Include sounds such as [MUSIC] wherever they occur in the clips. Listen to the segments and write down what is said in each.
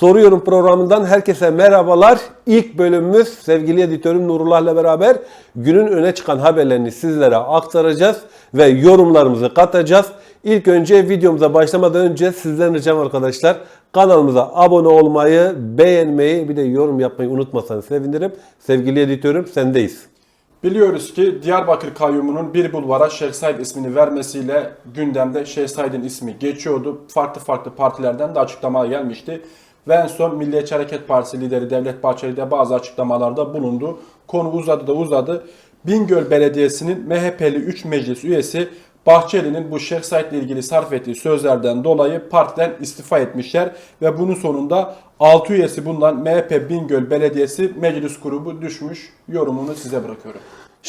Soruyorum programından herkese merhabalar. İlk bölümümüz sevgili editörüm Nurullah'la beraber günün öne çıkan haberlerini sizlere aktaracağız ve yorumlarımızı katacağız. İlk önce videomuza başlamadan önce sizden ricam arkadaşlar kanalımıza abone olmayı, beğenmeyi bir de yorum yapmayı unutmasanız sevinirim. Sevgili editörüm sendeyiz. Biliyoruz ki Diyarbakır Kayyumu'nun bir bulvara Şeyh Said ismini vermesiyle gündemde Şeyh Said'in ismi geçiyordu. Farklı farklı partilerden de açıklama gelmişti. Ve en son Milliyetçi Hareket Partisi lideri Devlet Bahçeli de bazı açıklamalarda bulundu. Konu uzadı da uzadı. Bingöl Belediyesi'nin MHP'li 3 meclis üyesi Bahçeli'nin bu Şeyh Said ile ilgili sarf ettiği sözlerden dolayı partiden istifa etmişler ve bunun sonunda 6 üyesi bulunan MHP Bingöl Belediyesi meclis grubu düşmüş. Yorumunu size bırakıyorum.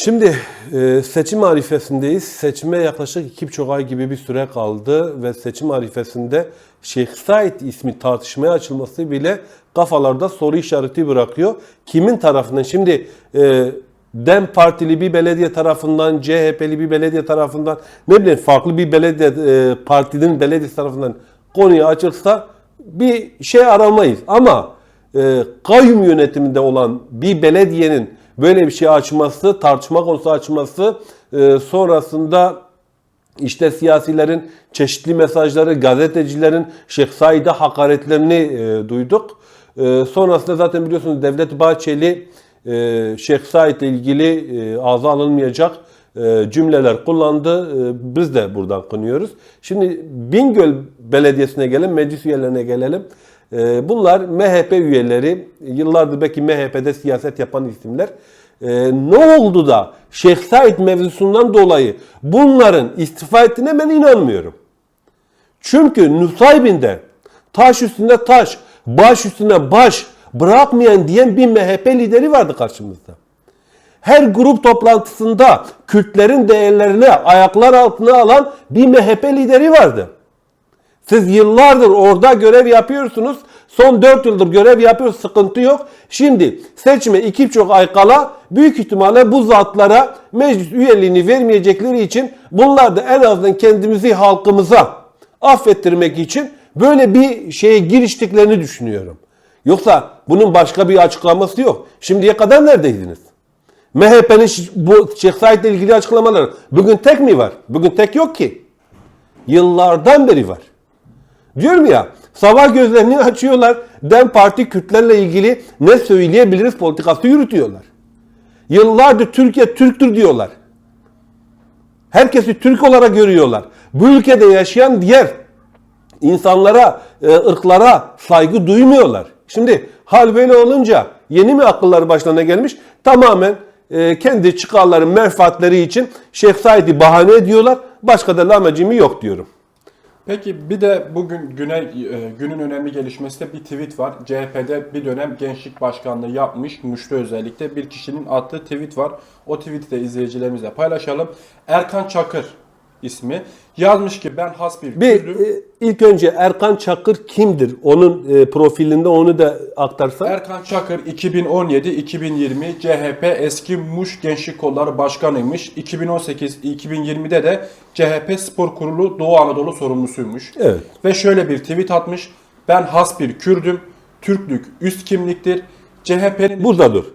Şimdi e, seçim arifesindeyiz. Seçime yaklaşık iki buçuk ay gibi bir süre kaldı ve seçim arifesinde Şeyh Said ismi tartışmaya açılması bile kafalarda soru işareti bırakıyor. Kimin tarafından? Şimdi e, DEM Partili bir belediye tarafından, CHP'li bir belediye tarafından, ne bileyim farklı bir belediye e, partinin belediyesi tarafından konuya açılsa bir şey aramayız. Ama e, kayyum yönetiminde olan bir belediyenin böyle bir şey açması, tartışma konusu açması e, sonrasında işte siyasilerin çeşitli mesajları, gazetecilerin Şeyh Said'e hakaretlerini e, duyduk. E, sonrasında zaten biliyorsunuz Devlet Bahçeli e, Şeyh Said ile ilgili e, ağza alınmayacak cümleler kullandı. Biz de buradan kınıyoruz. Şimdi Bingöl Belediyesi'ne gelelim, meclis üyelerine gelelim. E, bunlar MHP üyeleri, yıllardır belki MHP'de siyaset yapan isimler. E, ne oldu da Şeyh Said mevzusundan dolayı bunların istifa ettiğine ben inanmıyorum. Çünkü Nusaybin'de taş üstünde taş, baş üstüne baş bırakmayan diyen bir MHP lideri vardı karşımızda. Her grup toplantısında Kürtlerin değerlerini ayaklar altına alan bir MHP lideri vardı. Siz yıllardır orada görev yapıyorsunuz. Son 4 yıldır görev yapıyorsunuz. Sıkıntı yok. Şimdi seçime iki buçuk ay kala büyük ihtimalle bu zatlara meclis üyeliğini vermeyecekleri için bunlar da en azından kendimizi halkımıza affettirmek için böyle bir şeye giriştiklerini düşünüyorum. Yoksa bunun başka bir açıklaması yok. Şimdiye kadar neredeydiniz? MHP'nin bu Şeyh Said'le ilgili açıklamaları bugün tek mi var? Bugün tek yok ki. Yıllardan beri var. Diyorum ya sabah gözlerini [LAUGHS] açıyorlar. DEM Parti Kürtlerle ilgili ne söyleyebiliriz politikası yürütüyorlar. Yıllardır Türkiye Türktür diyorlar. Herkesi Türk olarak görüyorlar. Bu ülkede yaşayan diğer insanlara, e, ırklara saygı duymuyorlar. Şimdi hal böyle olunca yeni mi akılları başlarına gelmiş? Tamamen e, kendi çıkarları, menfaatleri için Şeyh Said'i bahane ediyorlar. Başka da lamacimi yok diyorum. Peki bir de bugün güne, e, günün önemli gelişmesi de bir tweet var. CHP'de bir dönem gençlik başkanlığı yapmış, Muşlu özellikle bir kişinin attığı tweet var. O tweet'i de izleyicilerimizle paylaşalım. Erkan Çakır ismi. Yazmış ki ben hasbir Bir Kürdüm. e, ilk önce Erkan Çakır kimdir? Onun e, profilinde onu da aktarsan. Erkan Çakır 2017-2020 CHP eski Muş Gençlik Kolları Başkanıymış. 2018-2020'de de CHP Spor Kurulu Doğu Anadolu sorumlusuymuş. Evet. Ve şöyle bir tweet atmış. Ben has bir Kürdüm. Türklük üst kimliktir. CHP'nin Burada dur.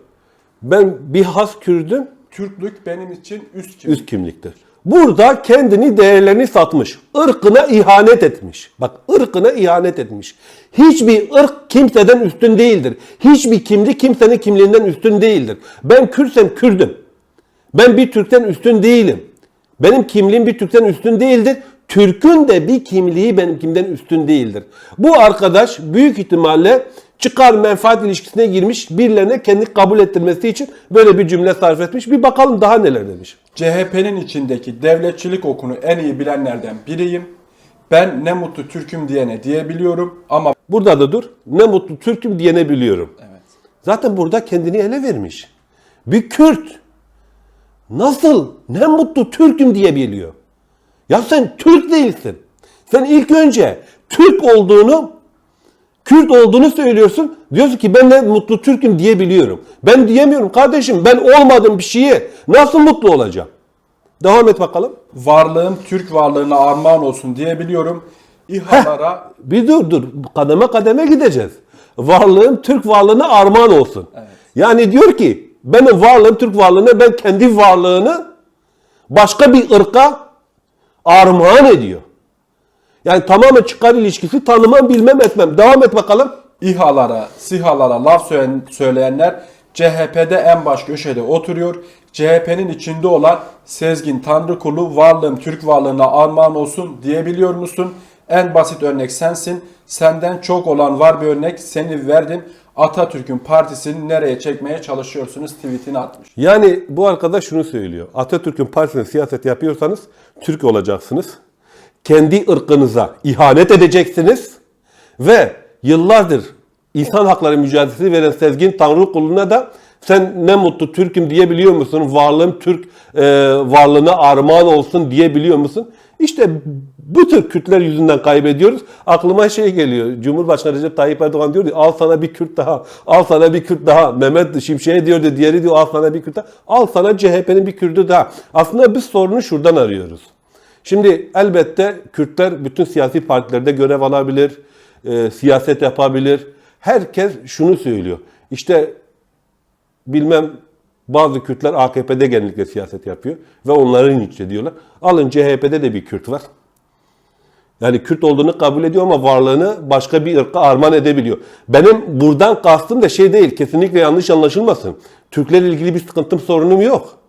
Ben bir has Kürdüm, Türklük benim için üst kimlik. üst kimliktir. Burada kendini değerlerini satmış. ırkına ihanet etmiş. Bak ırkına ihanet etmiş. Hiçbir ırk kimseden üstün değildir. Hiçbir kimlik kimsenin kimliğinden üstün değildir. Ben Kürtsem Kürdüm. Ben bir Türk'ten üstün değilim. Benim kimliğim bir Türk'ten üstün değildir. Türk'ün de bir kimliği benimkinden üstün değildir. Bu arkadaş büyük ihtimalle çıkar menfaat ilişkisine girmiş, birilerine kendi kabul ettirmesi için böyle bir cümle sarf etmiş. Bir bakalım daha neler demiş. CHP'nin içindeki devletçilik okunu en iyi bilenlerden biriyim. Ben ne mutlu Türk'üm diyene diyebiliyorum ama Burada da dur. Ne mutlu Türk'üm diyene biliyorum. evet. Zaten burada kendini ele vermiş. Bir Kürt nasıl ne mutlu Türk'üm diyebiliyor. Ya sen Türk değilsin. Sen ilk önce Türk olduğunu, Kürt olduğunu söylüyorsun. Diyorsun ki ben ne mutlu Türk'üm diyebiliyorum. Ben diyemiyorum kardeşim. Ben olmadığım bir şeye nasıl mutlu olacağım? Devam et bakalım. varlığım Türk varlığına armağan olsun diyebiliyorum. İHA'lara Bir dur dur. Kademe kademe gideceğiz. varlığım Türk varlığına armağan olsun. Yani diyor ki benim varlığım Türk varlığına ben kendi varlığını başka bir ırka armağan ediyor. Yani tamamen çıkar ilişkisi tanımam bilmem etmem. Devam et bakalım. İHA'lara, SİHA'lara laf söyleyen- söyleyenler CHP'de en baş köşede oturuyor. CHP'nin içinde olan Sezgin Tanrıkulu varlığım Türk varlığına armağan olsun diyebiliyor musun? En basit örnek sensin. Senden çok olan var bir örnek seni verdim. Atatürk'ün partisini nereye çekmeye çalışıyorsunuz tweetini atmış. Yani bu arkadaş şunu söylüyor. Atatürk'ün partisine siyaset yapıyorsanız Türk olacaksınız. Kendi ırkınıza ihanet edeceksiniz. Ve yıllardır insan hakları mücadelesi veren Sezgin Tanrıkulu'na da sen ne mutlu Türk'üm diyebiliyor musun? Varlığım Türk e, varlığına armağan olsun diyebiliyor musun? İşte bu tür Kürtler yüzünden kaybediyoruz. Aklıma şey geliyor. Cumhurbaşkanı Recep Tayyip Erdoğan diyor al sana bir Kürt daha, al sana bir Kürt daha. Mehmet Şimşek'e diyordu, diğeri diyor al sana bir Kürt daha. Al sana CHP'nin bir Kürt'ü daha. Aslında biz sorunu şuradan arıyoruz. Şimdi elbette Kürtler bütün siyasi partilerde görev alabilir, e, siyaset yapabilir. Herkes şunu söylüyor. İşte bilmem bazı Kürtler AKP'de genellikle siyaset yapıyor ve onların içi diyorlar. Alın CHP'de de bir Kürt var. Yani Kürt olduğunu kabul ediyor ama varlığını başka bir ırka armağan edebiliyor. Benim buradan kastım da şey değil, kesinlikle yanlış anlaşılmasın. Türklerle ilgili bir sıkıntım, sorunum yok.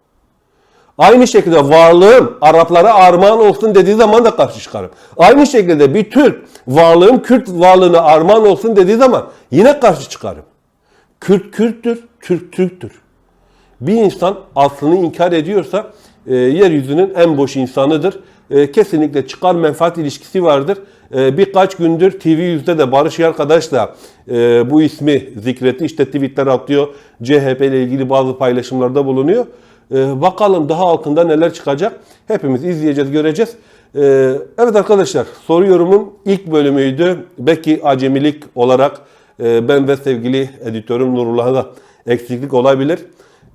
Aynı şekilde varlığım Araplara armağan olsun dediği zaman da karşı çıkarım. Aynı şekilde bir Türk varlığım Kürt varlığına armağan olsun dediği zaman yine karşı çıkarım. Kürt Kürttür, Türk Türktür. Bir insan aslını inkar ediyorsa e, yeryüzünün en boş insanıdır. E, kesinlikle çıkar menfaat ilişkisi vardır. E, birkaç gündür TV100'de de Barış arkadaş da e, bu ismi zikretti. İşte tweetler atıyor. CHP ile ilgili bazı paylaşımlarda bulunuyor. E, bakalım daha altında neler çıkacak. Hepimiz izleyeceğiz, göreceğiz. E, evet arkadaşlar soru yorumun ilk bölümüydü. Belki acemilik olarak e, ben ve sevgili editörüm Nurullah'a eksiklik olabilir.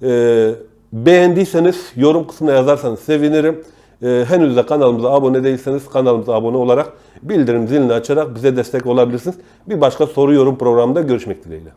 E, beğendiyseniz yorum kısmına yazarsanız sevinirim. Henüz de kanalımıza abone değilseniz kanalımıza abone olarak bildirim zilini açarak bize destek olabilirsiniz. Bir başka soru yorum programında görüşmek dileğiyle.